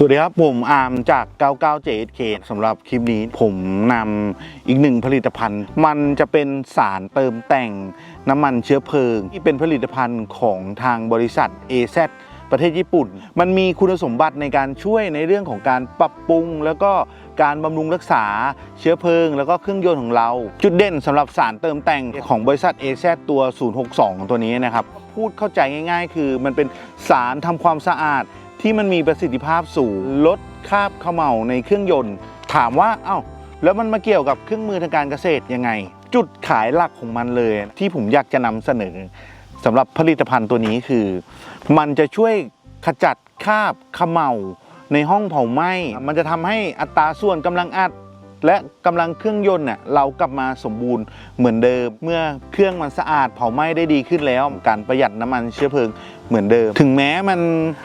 สวัสดีครับ ผมอาร์มจาก 99 JSK สำหรับคลิปนี้ผมนำอีกหนึ่งผลิตภัณฑ์ มันจะเป็นสารเติมแต่งน้ำมันเชื้อเพลิง ที่เป็นผลิตภัณฑ์ของทางบริษัท AZ ประเทศญี่ปุ่น มันมีคุณสมบัติในการช่วยในเรื่องของการปรับปรุง แล้วก็การบำรุงรักษาเชื้อเพลิง แล้วก็เครื่องยนต์ของเรา จุดเด่นสำหรับสารเติมแต่งของบริษัท AZ ตัว 062 ตัวนี้นะครับ พูดเข้าใจง่าย ๆ คือมันเป็นสารทำความสะอาด ที่มันมีประสิทธิภาพสูงลดคาบเขม่าในเครื่องยนต์ ถามว่าเอ้าแล้วมันมาเกี่ยวกับเครื่องมือทางการเกษตรยังไง จุดขายหลักของมันเลย ที่ผมอยากจะนำเสนอสำหรับผลิตภัณฑ์ตัวนี้คือ มันจะช่วยขจัดคาบเขม่าในห้องเผาไหม้มันจะทำให้อัตราส่วนกำลังอัด และกำลังเครื่องยนต์เน่ะเรากลับมาสมบูรณ์เหมือนเดิม เมื่อเครื่องมันสะอาดเผาไหม้ได้ดีขึ้นแล้ว การประหยัดน้ำมันเชื้อเพลิงเหมือนเดิม ถึงแม้มัน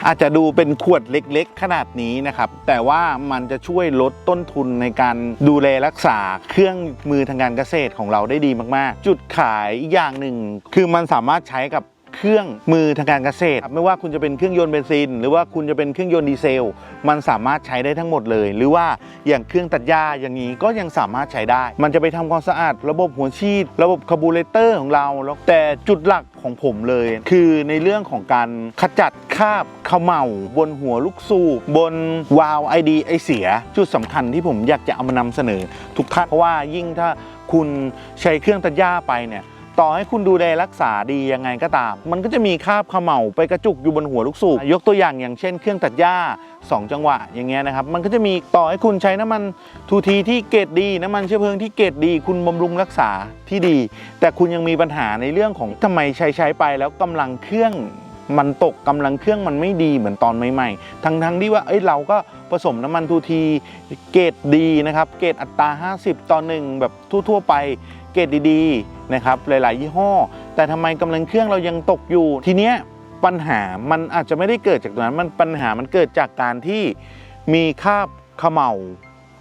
อาจจะดูเป็นขวดเล็กๆ ขนาดนี้นะครับ แต่ว่ามันจะช่วยลดต้นทุนในการดูแลรักษาเครื่องมือทางการเกษตรของเราได้ดีมากๆ จุดขายอีกอย่างหนึ่งคือมันสามารถใช้กับ เครื่องมือทางการเกษตร ไม่ว่าคุณจะเป็นเครื่องยนต์เบนซิน หรือว่าคุณจะเป็นเครื่องยนต์ดีเซล มันสามารถใช้ได้ทั้งหมดเลย หรือว่าอย่างเครื่องตัดหญ้าอย่างนี้ก็ยังสามารถใช้ได้ มันจะไปทำความสะอาด ระบบหัวฉีด ระบบคาร์บูเรเตอร์ของเราแล้วแต่จุดหลักของผมเลย คือในเรื่องของการขจัดคราบเขม่าบนหัวลูกสูบบนวาล์วไอดีไอเสีย จุดสำคัญที่ผมอยากจะเอามานำเสนอ ทุกท่านเพราะว่ายิ่งถ้าคุณใช้เครื่องตัดหญ้าไปเนี่ย ต่อให้คุณดูแลรักษาดียังไงก็ตาม มันก็จะมีคราบเขม่าไปกระจุกอยู่บนหัวลูกสูบยกตัวอย่างอย่างเช่นเครื่องตัดหญ้า 2 จังหวะอย่างเงี้ยนะครับ มันก็จะมีต่อให้คุณใช้น้ำมันทูทีที่เกรดดีน้ำมันเชื้อเพลิงที่เกรดดี คุณบำรุงรักษาที่ดี แต่คุณยังมีปัญหาในเรื่องของทำไมใช้ใช้ไปแล้วกำลังเครื่องมันตกกำลังเครื่องมันไม่ดีเหมือนตอนใหม่ๆ ทั้งทั้งๆที่ว่าเอ้ยเราก็ผสมน้ำมันทูทีเกรดดีนะครับ เกรดอัตรา 50 ต่อหนึ่งแบบทั่วๆไป เกรดดีๆ นะครับหลาย ๆ ยี่ห้อ แต่ทำไมกำลังเครื่องเรายังตกอยู่ ทีเนี้ยปัญหามันอาจจะไม่ได้เกิดจากตรงนั้นมันปัญหามันเกิดจากการที่มีคราบขม่า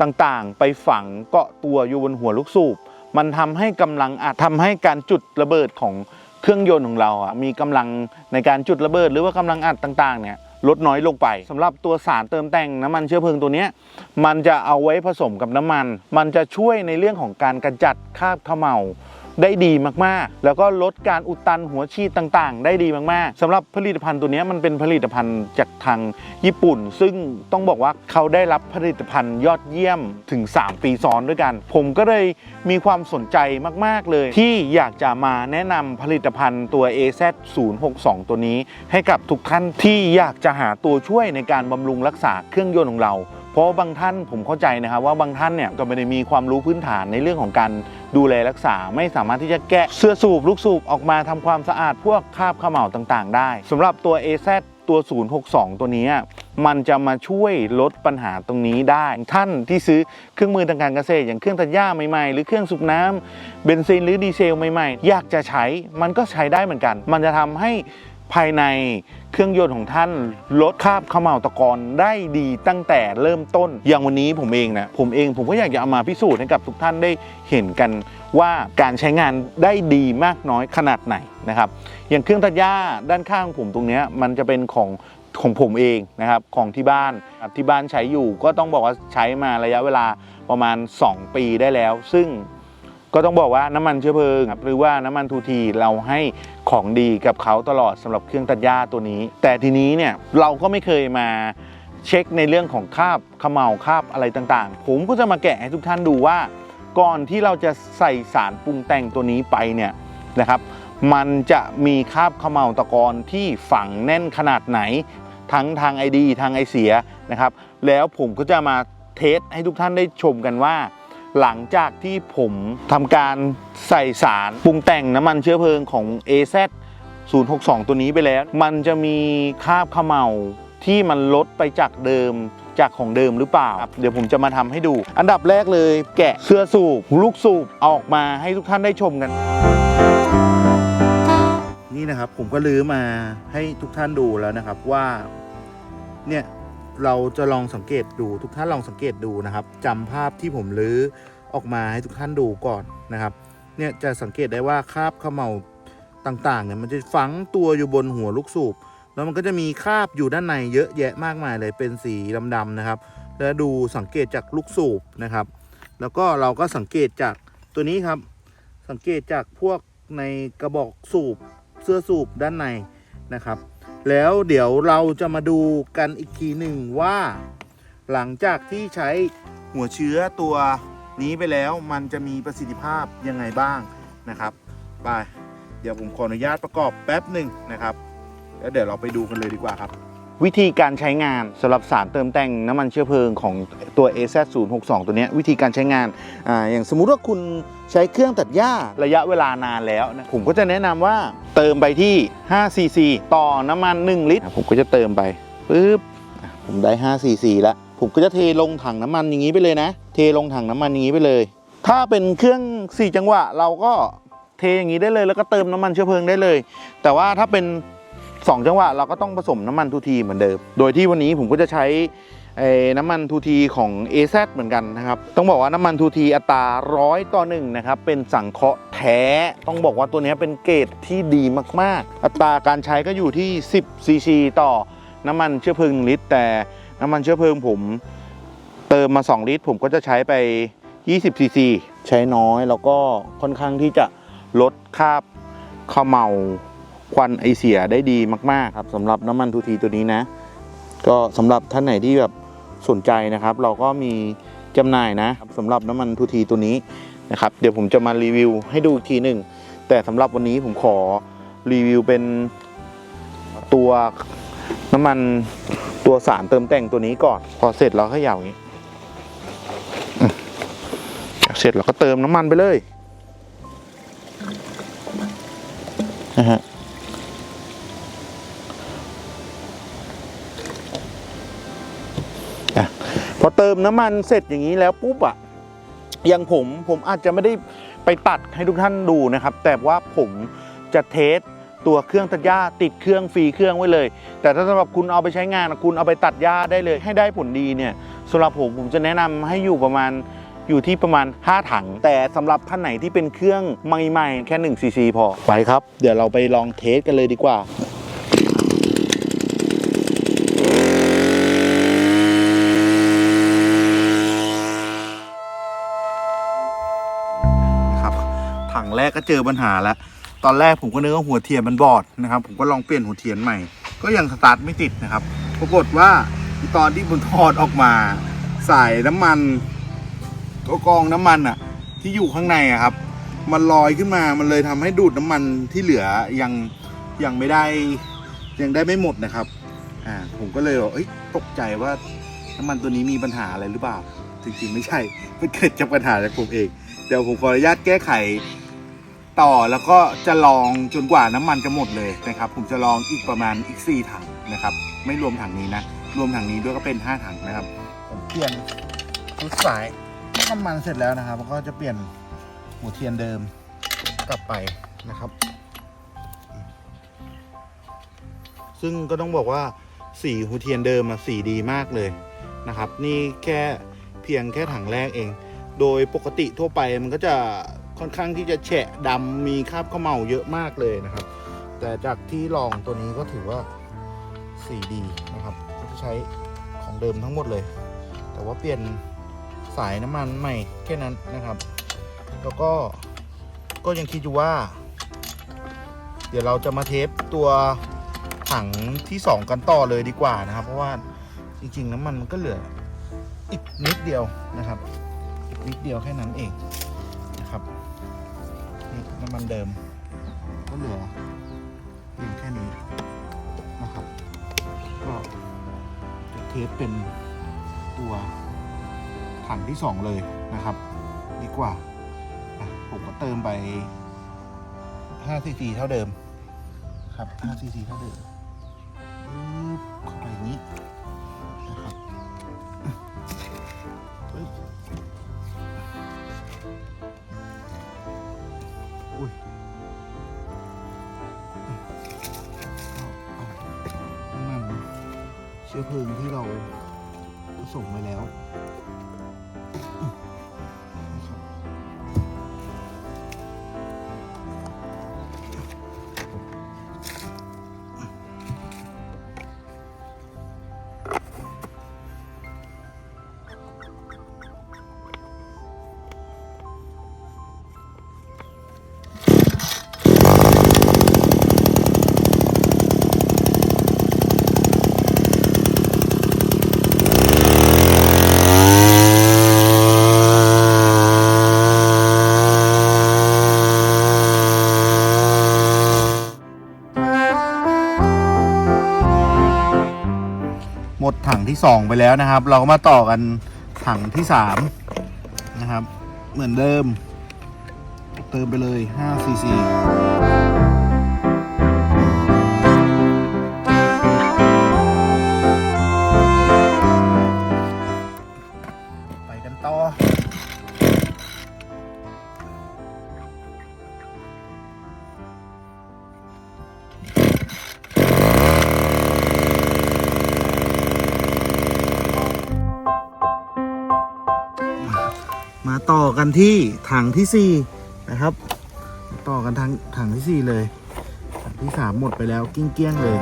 ต่าง ๆ ไปฝังเกาะตัวอยู่บนหัวลูกสูบ มันทำให้กำลังอาจทำให้การจุดระเบิดของเครื่องยนต์ของเราอะมีกำลังในการจุดระเบิด หรือว่ากำลังอัดต่าง ๆ เนี่ยลดน้อยลงไปสำหรับตัวสารเติมแต่งน้ำมันเชื้อเพลิงตัวเนี้ยมันจะเอาไว้ผสมกับน้ำมัน มันจะช่วยในเรื่องของการกระจัดคราบเขม่า ได้ดีมากๆ แล้วก็ลดการอุดตันหัวฉีดต่างๆ ได้ดีมากๆสำหรับผลิตภัณฑ์ตัวนี้มันเป็นผลิตภัณฑ์จากทางญี่ปุ่น ซึ่งต้องบอกว่าเขาได้รับผลิตภัณฑ์ยอดเยี่ยมถึง 3 ปีซ้อนด้วยกัน ผมก็เลยมีความสนใจมากๆเลย ที่อยากจะมาแนะนำผลิตภัณฑ์ตัว AZ 062 ตัวนี้ ให้กับทุกท่านที่อยากจะหาตัวช่วยในการบำรุงรักษาเครื่องยนต์ของเรา เพราะบางท่านผมเข้าใจนะครับว่าบางท่านเนี่ยก็ไม่ได้มีความรู้พื้นฐานในเรื่องของการดูแลรักษาไม่สามารถที่จะแกะเสื้อสูบลูกสูบออกมาทำความสะอาดพวกคราบเขม่าต่างๆ ได้สำหรับตัว AZ ตัว 062 ตัวนี้มันจะมาช่วยลดปัญหาตรงนี้ได้ ท่านที่ซื้อเครื่องมือทางการเกษตร อย่างเครื่องตัดหญ้าใหม่ๆ หรือเครื่องสูบน้ำเบนซินหรือดีเซลใหม่ๆ อยากจะใช้มันก็ใช้ได้เหมือนกัน มันจะทำให้ ภายในเครื่องยนต์ของท่านลดคราบขม่าวตะกอนได้ดีตั้งแต่เริ่มต้น อย่างวันนี้ผมเองนะผมเองผมก็อยากจะเอามาพิสูจน์ให้กับทุกท่านได้เห็นกันว่าการใช้งานได้ดีมากน้อยขนาดไหนนะครับ อย่างเครื่องตัดหญ้าด้านข้างผมตรงนี้มันจะเป็นของของผมเองนะครับของที่บ้านที่บ้านใช้อยู่ก็ต้องบอกว่าใช้มาระยะเวลาประมาณ 2 ปีได้แล้ว ซึ่ง ก็ต้องบอกว่าน้ำมันเชื้อเพลิงหรือว่าน้ำมันทูทีเราให้ของดีกับเขาตลอดสำหรับเครื่องตัดหญ้าตัวนี้ แต่ทีนี้เนี่ยเราก็ไม่เคยมาเช็คในเรื่องของคาบเขม่าคาบอะไรต่างๆ ผมก็จะมาแกะให้ทุกท่านดูว่า ก่อนที่เราจะใส่สารปรุงแต่งตัวนี้ไปเนี่ยนะครับ มันจะมีคาบเขม่าตะกอนที่ฝังแน่นขนาดไหน ทั้งทางไอดีทางไอเสียนะครับ แล้วผมก็จะมาเทสให้ทุกท่านได้ชมกันว่า หลังจากที่ผมทำการใส่สารปรุงแต่งน้ำมันเชื้อเพลิงของ AZ 062 ตัวนี้ไปแล้ว มันจะมีคราบขม่าที่มันลดไปจากเดิมจากของเดิมหรือเปล่า เดี๋ยวผมจะมาทำให้ดู อันดับแรกเลยแกะเสื้อสูบ ลูกสูบออกมาให้ทุกท่านได้ชมกัน นี่นะครับผมก็ลื้อมาให้ทุกท่านดูแล้วนะครับว่าเนี่ย เราจะลองสังเกตดูทุกท่านลองสังเกตดูนะครับจำภาพที่ผมลื้อออกมาให้ทุกท่านดูก่อนนะครับ เนี่ยจะสังเกตได้ว่าคราบเขม่าต่างๆเนี่ยมันจะฝังตัวอยู่บนหัวลูกสูบแล้วมันก็จะมีคราบอยู่ด้านในเยอะแยะมากมายเลยเป็นสีดำๆนะครับ แล้วดูสังเกตจากลูกสูบนะครับ แล้วก็เราก็สังเกตจากตัวนี้ครับ สังเกตจากพวกในกระบอกสูบเสื้อสูบด้านในนะครับ แล้วเดี๋ยวเราจะมาดูกันอีกทีหนึ่งว่า หลังจากที่ใช้หัวเชื้อตัวนี้ไปแล้วมันจะมีประสิทธิภาพยังไงบ้างนะครับไปเดี๋ยวผมขออนุญาตประกอบแป๊บหนึ่งนะครับ แล้วเดี๋ยวเราไปดูกันเลยดีกว่าครับ วิธีการใช้งานสำหรับสารเติมแต่งน้ำมันเชื้อเพลิงของตัว AZ062 ตัวนี้วิธีการใช้งานออย่างสมมุติว่าคุณใช้เครื่องตัดหญ้าระยะเวลานานแล้วนะผมก็จะแนะนำว่าเติมไปที่5 cc ต่อน้ำมัน 1 ลิตร ผมก็จะเติมไปปึ๊บผมได้5 cc แล้วผมก็จะเทลงถังน้ำมันอย่างนี้ไปเลยนะ เทลงถังน้ำมันอย่างนี้ไปเลย ถ้าเป็นเครื่อง 4 จังหวะ เราก็เทอย่างนี้ได้เลย แล้วก็เติมน้ำมันเชื้อเพลิงได้เลย แต่ว่าถ้าเป็น 2จังหวะเราก็ต้องผสมน้ำมันทูทีเหมือนเดิม โดยที่วันนี้ผมก็จะใช้น้ำมันทูทีของ AZ เหมือนกันนะครับ ต้องบอกว่าน้ำมันทูทีอัตราร้อยต่อหนึ่งนะครับ เป็นสังเคราะห์แท้ ต้องบอกว่าตัวนี้เป็นเกรดที่ดีมาก ๆ อัตราการใช้ก็อยู่ที่ 10 ซีซีต่อน้ำมันเชื้อเพลิงลิตร แต่น้ำมันเชื้อเพลิงผมเติมมา 2 ลิตร ผมก็จะใช้ไป 20 ซีซี ใช้น้อยแล้วก็ค่อนข้างที่จะลดคาบเขมเมา ควันไอเสียได้ดีมากๆครับสำหรับน้ำมันทูทีตัวนี้นะ ก็สำหรับท่านไหนที่แบบสนใจนะครับ เราก็มีจำหน่ายนะสำหรับน้ำมันทูทีตัวนี้นะครับ เดี๋ยวผมจะมารีวิวให้ดูอีกทีหนึ่งแต่สำหรับวันนี้ผมขอรีวิวเป็นตัวน้ำมันตัวสารเติมแต่งตัวนี้ก่อน พอเสร็จเราก็เหย่าอย่างนี้เสร็จเราก็เติมน้ำมันไปเลยนะฮะ ติมน้ำมันเสร็จอย่างนี้แล้วปุ๊บอะอย่างผมผมอาจจะไม่ได้ไปตัดให้ทุกท่านดูนะครับ แต่ว่าผมจะเทสตัวเครื่องตัดหญ้าติดเครื่องฟรีเครื่องไว้เลย แต่ถ้าสำหรับคุณเอาไปใช้งานอะคุณเอาไปตัดหญ้าได้เลย ให้ได้ผลดีเนี่ยสำหรับผมผมจะแนะนำให้อยู่ประมาณอยู่ที่ประมาณ 5 ถัง แต่สำหรับท่านไหนที่เป็นเครื่องใหม่ๆ แค่1ซีซีพอไปครับ เดี๋ยวเราไปลองเทสกันเลยดีกว่า รกก็เจอปัญหาแล้ว ตอนแรกผมก็นึกว่าหัวเทียนมันบอดนะครับ ผมก็ลองเปลี่ยนหัวเทียนใหม่ ก็ยังสตาร์ทไม่ติดนะครับ ปรากฏว่าตอนที่ผมถอดออกมา สายน้ำมันก็กองน้ำมันอะที่อยู่ข้างในอะครับ มันลอยขึ้นมา มันเลยทำให้ดูดน้ำมันที่เหลือยังยังไม่ได้ยังได้ไม่หมดนะครับ อ่า ผมก็เลยบอกเอ้ย ตกใจว่าน้ำมันตัวนี้มีปัญหาอะไรหรือเปล่า จริงๆ ไม่ใช่ มันเกิดจากปัญหาจากผมเอง เดี๋ยวผมขออนุญาตแก้ไข ต่อแล้วก็จะลองจนกว่าน้ำมันจะหมดเลยนะครับ ผมจะลองอีกประมาณอีก 4 ถังนะครับ ไม่รวมถังนี้นะ รวมถังนี้ด้วยก็เป็น 5 ถังนะครับ ผมเปลี่ยนชุดสายน้ำมันเสร็จแล้วนะครับก็จะเปลี่ยนหัวเทียนเดิมกลับไปนะครับ ซึ่งก็ต้องบอกว่าสีหัวเทียนเดิมอะสีดีมากเลยนะครับ นี่แค่เพียงแค่ถังแรกเอง โดยปกติทั่วไปมันก็จะ ค่อนข้างที่จะแฉะดำมีคราบข้าวเมาเยอะมากเลยนะครับ แต่จากที่ลองตัวนี้ก็ถือว่าสีดีนะครับก็ใช้ของเดิมทั้งหมดเลย แต่ว่าเปลี่ยนสายน้ำมันใหม่แค่นั้นนะครับ แล้วก็ก็ยังคิดอยู่ว่า เดี๋ยวเราจะมาเทสตัวถังที่ 2 กันต่อเลยดีกว่านะครับ เพราะว่าจริงๆน้ำมันมันก็เหลืออีกนิดเดียวนะครับ อีกนิดเดียวแค่นั้นเอง น้ำมันเดิม ก็เหลือเพียงแค่นี้นะครับก็จะเทสเป็นตัวถังที่ 2 เลยนะครับ ดีกว่าผมก็เติมไป5ซีซีเท่าเดิมครับ5ซีซีเท่าเดิม เชื้อเพลิงที่เราผสมไว้แล้ว 2 ไปแล้วนะครับ เราก็มาต่อกันถังที่3นะครับ เหมือนเดิม เติมไปเลย5 cc กันที่ถังที่ 4 นะครับ ต่อกันทางถังที่ 4 เลยถังที่ 3 หมดไปแล้วกิ้งเกี้ยงเลย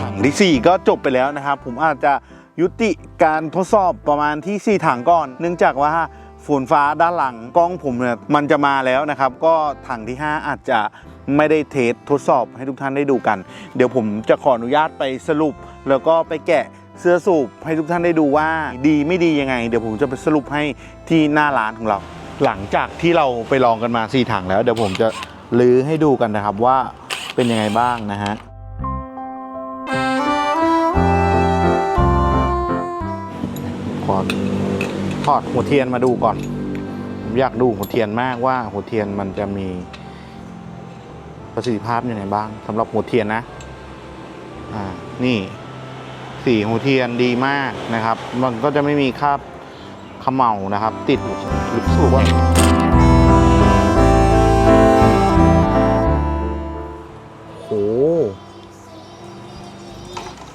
ถังที่4ก็จบไปแล้วนะครับ ผมอาจจะ ยุติการทดสอบประมาณที่ 4 ถังก่อน เนื่องจากว่าฝนฟ้าด้านหลังกล้องผมเนี่ยมันจะมาแล้วนะครับ ก็ถังที่ 5 อาจจะไม่ได้เทสทดสอบให้ทุกท่านได้ดูกัน เดี๋ยวผมจะขออนุญาตไปสรุป แล้วก็ไปแกะเสื้อสูบให้ทุกท่านได้ดูว่าดีไม่ดียังไง เดี๋ยวผมจะไปสรุปให้ที่หน้าร้านของเรา หลังจากที่เราไปลองกันมา 4 ถังแล้ว เดี๋ยวผมจะลื้อให้ดูกันนะครับว่าเป็นยังไงบ้างนะฮะ ถอดหัวเทียนมาดูก่อน ผมอยากดูหัวเทียนมากว่าหัวเทียนมันจะมีประสิทธิภาพยังไงบ้างสำหรับหัวเทียนนะ อ่า นี่สีหัวเทียนดีมากนะครับ มันก็จะไม่มีคราบเขมเหลานะครับ ติดหรือสูบว่าโห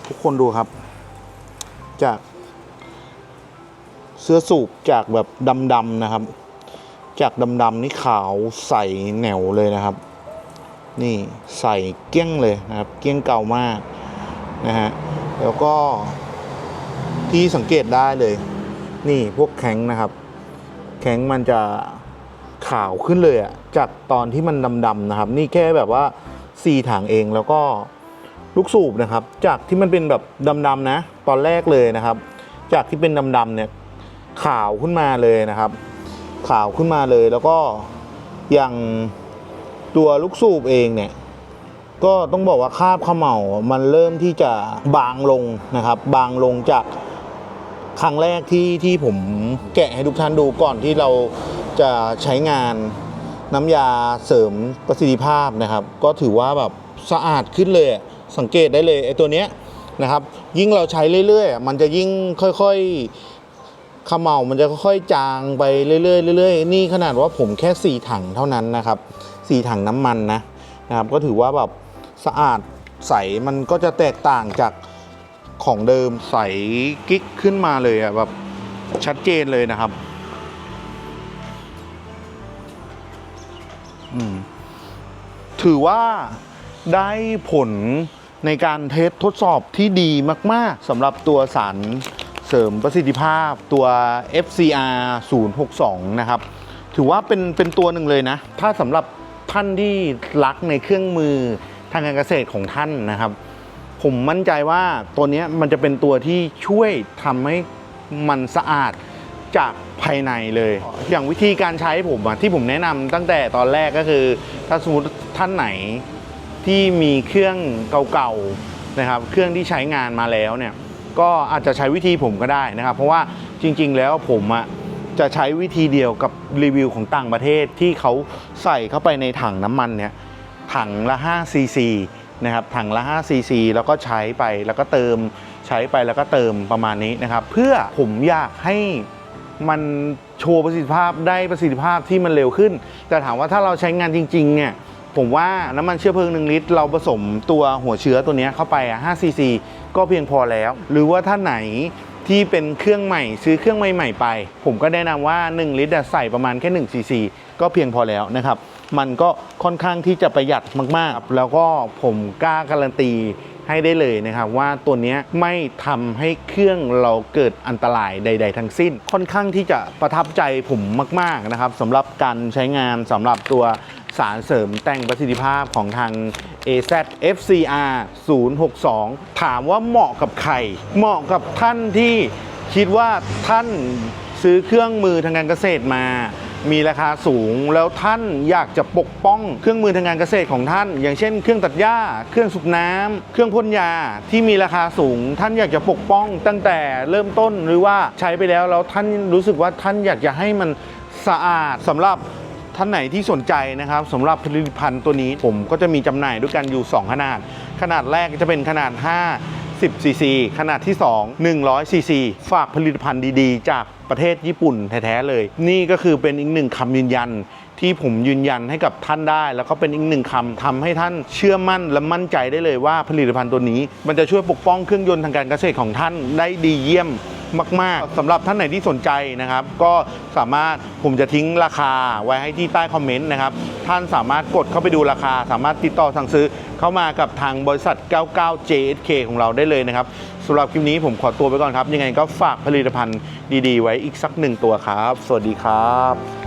ทุกคนดูครับ จาก เสื้อสูบจากแบบดำๆนะครับ จากดำๆนี่ขาวใสแหนวเลยนะครับ นี่ใสเกี้ยงเลยนะครับ เกี้ยงเก่ามากนะฮะแล้วก็ที่สังเกตได้เลย นี่พวกแข็งนะครับ แข็งมันจะขาวขึ้นเลยอะจากตอนที่มันดำๆนะครับ นี่แค่แบบว่าสี่ถังเองแล้วก็ลูกสูบนะครับ จากที่มันเป็นแบบดำๆนะ ตอนแรกเลยนะครับ จากที่เป็นดำๆเนี่ย ขาวขึ้นมาเลยนะครับ ขาวขึ้นมาเลยแล้วก็อย่างตัวลูกสูบเองเนี่ยก็ต้องบอกว่าคาบเขมเหลามันเริ่มที่จะบางลงนะครับ บางลงจากครั้งแรกที่ที่ผมแกะให้ทุกท่านดูก่อนที่เราจะใช้งานน้ำยาเสริมประสิทธิภาพนะครับ ก็ถือว่าแบบสะอาดขึ้นเลยสังเกตได้เลยไอ้ตัวเนี้ยนะครับ ยิ่งเราใช้เรื่อยๆ มันจะยิ่งค่อยๆ ขมเหลามันจะค่อยๆจางไปเรื่อยๆเรื่อยๆนี่ขนาดว่าผมแค่ 4 ถังเท่านั้นนะครับ 4 ถังน้ำมันนะนะครับ ก็ถือว่าแบบสะอาดใสมันก็จะแตกต่างจากของเดิมใสกิ๊กขึ้นมาเลยอะแบบชัดเจนเลยนะครับถือว่าได้ผลในการเทสทดสอบที่ดีมาก ๆสำหรับตัวสาร เสริมประสิทธิภาพตัว FCR 062 นะครับ ถือว่าเป็นเป็นตัวหนึ่งเลยนะ ถ้าสำหรับท่านที่รักในเครื่องมือทางการเกษตรของท่านนะครับ ผมมั่นใจว่าตัวนี้มันจะเป็นตัวที่ช่วยทำให้มันสะอาดจากภายในเลย อย่างวิธีการใช้ผมอะที่ผมแนะนำตั้งแต่ตอนแรกก็คือ ถ้าสมมติท่านไหนที่มีเครื่องเก่าๆนะครับ เครื่องที่ใช้งานมาแล้วเนี่ย ก็อาจจะใช้วิธีผมก็ได้นะครับ เพราะว่าจริง ๆ แล้วผมอะจะใช้วิธีเดียวกับรีวิวของต่างประเทศที่เขาใส่เข้าไปในถังน้ำมันเนี่ยถังละ5ซีซีนะครับถังละ5ซีซีแล้วก็ใช้ไปแล้วก็เติมใช้ไปแล้วก็เติมประมาณนี้นะครับ เพื่อผมอยากให้มันโชว์ประสิทธิภาพได้ประสิทธิภาพที่มันเร็วขึ้น แต่ถามว่าถ้าเราใช้งานจริง ๆ เนี่ย ผมว่าน้ำมันเชื้อเพลิง 1 ลิตร เราผสมตัวหัวเชื้อตัวนี้เข้าไปอะ5ซีซีก็เพียงพอแล้ว หรือว่าถ้านไหนที่เป็นเครื่องใหม่ซื้อเครื่องใหม่ๆไป ผมก็แนะนำว่า 1 ลิตรใส่ประมาณแค่1ซีซีก็เพียงพอแล้วนะครับ มันก็ค่อนข้างที่จะประหยัดมากๆ แล้วก็ผมกล้าการันตีให้ได้เลยนะครับว่าตัวนี้ไม่ทำให้เครื่องเราเกิดอันตรายใด ๆ ทั้งสิ้น ค่อนข้างที่จะประทับใจผมมาก ๆนะครับสำหรับการใช้งานสำหรับตัว สารเสริมแต่งประสิทธิภาพของทาง AZ FCR 062 ถามว่าเหมาะกับใคร เหมาะกับท่านที่คิดว่าท่านซื้อเครื่องมือทางการเกษตรมามีราคาสูงแล้วท่านอยากจะปกป้องเครื่องมือทางการเกษตรของท่าน อย่างเช่นเครื่องตัดหญ้า เครื่องสูบน้ำเครื่องพ่นยาที่มีราคาสูง ท่านอยากจะปกป้องตั้งแต่เริ่มต้นหรือว่าใช้ไปแล้วแล้วท่านรู้สึกว่าท่านอยากจะให้มันสะอาดสำหรับ ท่านไหนที่สนใจนะครับสำหรับผลิตภัณฑ์ตัวนี้ผมก็จะมีจำหน่ายด้วยกันอยู่ 2 ขนาด ขนาดแรกจะเป็นขนาด 5 10ซีซีขนาดที่ 2 100ซีซีฝากผลิตภัณฑ์ดีๆ จากประเทศญี่ปุ่นแท้ๆเลย นี่ก็คือเป็นอีกหนึ่งคำยืนยัน ที่ผมยืนยันให้กับท่านได้ แล้วก็เป็นอีกหนึ่งคำทำให้ท่านเชื่อมั่นและมั่นใจได้เลยว่าผลิตภัณฑ์ตัวนี้ มันจะช่วยปกป้องเครื่องยนต์ทางการเกษตรของท่านได้ดีเยี่ยมมาก ๆสำหรับท่านไหนที่สนใจนะครับ，ก็สามารถผมจะทิ้งราคาไว้ให้ที่ใต้คอมเมนต์นะครับ ท่านสามารถกดเข้าไปดูราคา สามารถติดต่อสั่งซื้อเข้ามากับทางบริษัท 99 JSK ของเราได้เลยนะครับสำหรับคลิปนี้ผมขอตัวไปก่อนครับ ยังไงก็ฝากผลิตภัณฑ์ดี ๆ ไว้อีกสักหนึ่งตัวครับ สวัสดีครับ